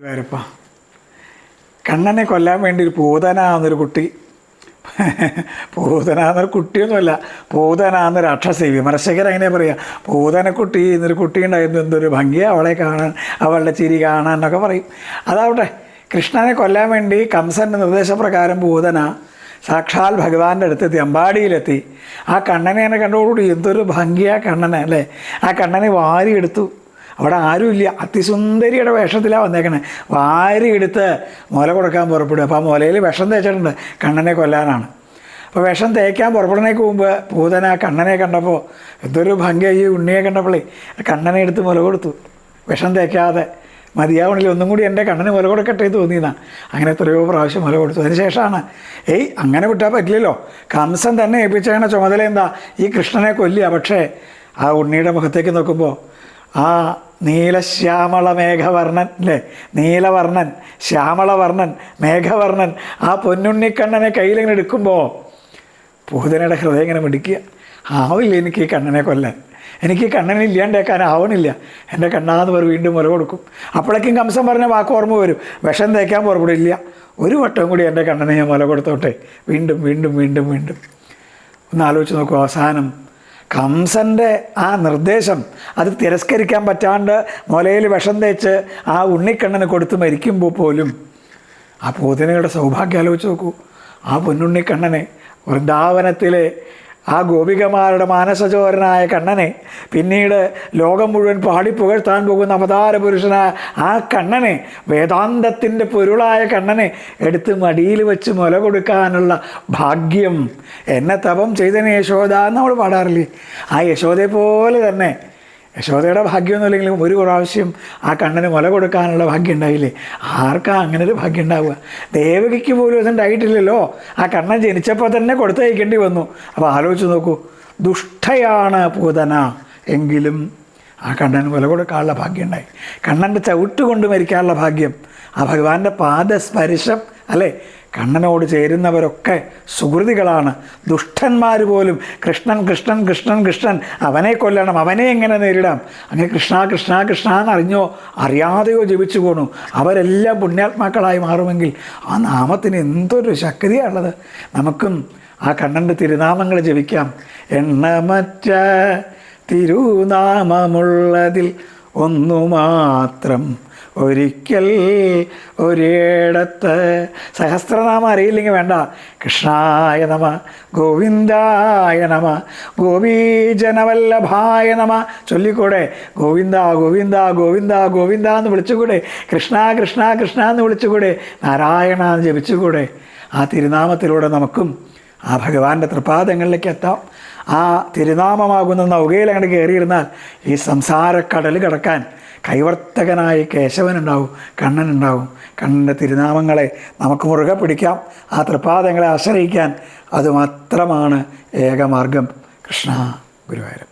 ഗുരുവായൂരപ്പ കണ്ണനെ കൊല്ലാൻ വേണ്ടി ഒരു പൂതനാന്നൊരു കുട്ടി. പൂതനാന്നൊരു കുട്ടിയൊന്നുമല്ല പൂതനാന്നൊരു അക്ഷസി വിമർശകർ അങ്ങനെ പറയുക പൂതനക്കുട്ടി എന്നൊരു കുട്ടി ഉണ്ടായിരുന്നു. എന്തൊരു ഭംഗിയാണ് അവളെ കാണാൻ അവളുടെ ചിരി കാണാൻ എന്നൊക്കെ പറയും. അതാവട്ടെ കൃഷ്ണനെ കൊല്ലാൻ വേണ്ടി കംസന്റെ നിർദ്ദേശപ്രകാരം പൂതന സാക്ഷാൽ ഭഗവാന്റെ അടുത്തെത്തി അമ്പാടിയിലെത്തി. ആ കണ്ണനെ എന്നെ കണ്ടോടുകൂടി. എന്തൊരു ഭംഗിയാ കണ്ണനെ അല്ലേ? ആ കണ്ണനെ വാരിയെടുത്തു. അവിടെ ആരുമില്ല അതിസുന്ദരിയുടെ വേഷത്തിലാണ് വന്നേക്കണേ. വാരി എടുത്ത് മുല കൊടുക്കാൻ പുറപ്പെടും. അപ്പോൾ ആ മുലയിൽ വിഷം തേച്ചിട്ടുണ്ട്. കണ്ണനെ കൊല്ലാനാണ്. അപ്പോൾ വിഷം തേക്കാൻ പുറപ്പെടുന്നേക്ക് മുമ്പ് പൂതന കണ്ണനെ കണ്ടപ്പോൾ എന്തൊരു ഭംഗിയായി ഉണ്ണിയെ കണ്ടപ്പോഴേ കണ്ണനെ എടുത്ത് മുല കൊടുത്തു. വിഷം തേക്കാതെ മതിയാവണില്ല. ഒന്നും കൂടി എന്റെ കണ്ണന് മുല കൊടുക്കട്ടെ തോന്നിയതാണ് അങ്ങനെ എത്രയോ പ്രാവശ്യം മുല കൊടുത്തു. അതിന് ശേഷമാണ് ഏയ് അങ്ങനെ വിട്ടാൽ പറ്റില്ലല്ലോ. കംസൻ തന്നെ ഏൽപ്പിച്ചേണ ചുമതല എന്താ? ഈ കൃഷ്ണനെ കൊല്ലുക. പക്ഷേ ആ ഉണ്ണിയുടെ മുഖത്തേക്ക് നോക്കുമ്പോൾ ആ നീലശ്യാമള മേഘവർണൻ അല്ലേ? നീലവർണൻ ശ്യാമളവർണൻ മേഘവർണൻ ആ പൊന്നുണ്ണിക്കണ്ണനെ കയ്യിലിങ്ങനെ എടുക്കുമ്പോൾ പൂതനയുടെ ഹൃദയം ഇങ്ങനെ മിടിക്കുക ആവില്ല എനിക്ക് ഈ കണ്ണനെ കൊല്ലാൻ. എനിക്ക് ഈ കണ്ണനെ ഇല്ലാണ്ടേക്കാൻ ആവണില്ല. എന്റെ കണ്ണാന്ന് പറ വീണ്ടും മുല കൊടുക്കും. അപ്പോഴേക്കും കംസം പറഞ്ഞ വാക്ക് ഓർമ്മ വരും. വിഷം തേക്കാൻ പുറപ്പെടില്ല. ഒരു വട്ടം കൂടി എന്റെ കണ്ണനെ ഞാൻ മുല കൊടുത്തോട്ടെ. വീണ്ടും വീണ്ടും വീണ്ടും വീണ്ടും. ഒന്ന് ആലോചിച്ച് നോക്കൂ അവസാനം കംസന്റെ ആ നിർദ്ദേശം അത് തിരസ്കരിക്കാൻ പറ്റാണ്ട് മുലയിൽ വിഷം തേച്ച് ആ ഉണ്ണിക്കണ്ണന് കൊടുത്ത് മരിക്കുമ്പോൾ പോലും ആ പൂതനയുടെ സൗഭാഗ്യം ആലോചിച്ച് നോക്കൂ. ആ പൊന്നുണ്ണിക്കണ്ണനെ വൃന്ദാവനത്തിലെ ആ ഗോപികമാരുടെ മാനസചോരനായ കണ്ണനെ പിന്നീട് ലോകം മുഴുവൻ പാടി പുകഴ്ത്താൻ പോകുന്ന അവതാര പുരുഷനായ ആ കണ്ണനെ വേദാന്തത്തിന്റെ പൊരുളായ കണ്ണനെ എടുത്ത് മടിയിൽ വെച്ച് മുല കൊടുക്കാനുള്ള ഭാഗ്യം എന്നെ തപം ചെയ്തതിന് യശോദ എന്ന് നമ്മൾ പാടാറില്ലേ? ആ യശോദയെ പോലെ തന്നെ യശോദയുടെ ഭാഗ്യമൊന്നുമില്ലെങ്കിലും ഒരു പ്രാവശ്യം ആ കണ്ണന് മുല കൊടുക്കാനുള്ള ഭാഗ്യം ഉണ്ടായില്ലേ? ആർക്കാ അങ്ങനെ ഒരു ഭാഗ്യം ഉണ്ടാവുക? ദേവകിക്ക് പോലും അതുണ്ടായിട്ടില്ലല്ലോ ആ കണ്ണൻ ജനിച്ചപ്പോൾ തന്നെ കൊടുത്തയക്കേണ്ടി വന്നു. അപ്പോൾ ആലോചിച്ച് നോക്കൂ. ദുഷ്ടയാണ് പൂതന എങ്കിലും ആ കണ്ണന് മുല കൊടുക്കാനുള്ള ഭാഗ്യം ഉണ്ടായി. കണ്ണന്റെ ചവിട്ട് കൊണ്ട് മരിക്കാനുള്ള ഭാഗ്യം. ആ ഭഗവാന്റെ പാദസ്പർശം അല്ലേ? കണ്ണനോട് ചേരുന്നവരൊക്കെ സുഹൃതികളാണ്. ദുഷ്ടന്മാർ പോലും കൃഷ്ണൻ കൃഷ്ണൻ കൃഷ്ണൻ കൃഷ്ണൻ അവനെ കൊല്ലണം അവനെ എങ്ങനെ നേരിടാം? അങ്ങനെ കൃഷ്ണ കൃഷ്ണ കൃഷ്ണ എന്നറിഞ്ഞോ? അറിയാതെയോ ജപിച്ചു പോണു. അവരെല്ലാം പുണ്യാത്മാക്കളായി മാറുമെങ്കിൽ ആ നാമത്തിന് എന്തൊരു ശക്തിയാണുള്ളത്. നമുക്കും ആ കണ്ണന്റെ തിരുനാമങ്ങൾ ജപിക്കാം. എണ്ണമറ്റ തിരുനാമമുള്ളതിൽ ഒന്നു മാത്രം. ഒരിക്കൽ ഒരിടത്ത്. സഹസ്രനാമം അറിയില്ലെങ്കിൽ വേണ്ട. കൃഷ്ണായ നമ ഗോവിന്ദായ നമ ഗോപീജനവല്ലഭായ നമ ചൊല്ലിക്കൂടെ. ഗോവിന്ദ ഗോവിന്ദ ഗോവിന്ദ ഗോവിന്ദ എന്ന് വിളിച്ചുകൂടെ. കൃഷ്ണ കൃഷ്ണ കൃഷ്ണ എന്ന് വിളിച്ചുകൂടെ. നാരായണ എന്ന് ജപിച്ചുകൂടെ. ആ തിരുനാമത്തിലൂടെ നമുക്കും ആ ഭഗവാന്റെ തൃപാദങ്ങളിലേക്ക് എത്താം. ആ തിരുനാമമാകുന്ന നൗകയിൽ അങ്ങോട്ട് കയറിയിരുന്നാൽ ഈ സംസാരക്കടൽ കടക്കാൻ കൈവർത്തകനായ കേശവനുണ്ടാവും കണ്ണനുണ്ടാവും. കണ്ണന്റെ തിരുനാമങ്ങളെ നമുക്ക് മുറുകെ പിടിക്കാം. ആ തൃപാദങ്ങളെ ആശ്രയിക്കാൻ അതുമാത്രമാണ് ഏകമാർഗം. കൃഷ്ണ ഗുരുവായൂരം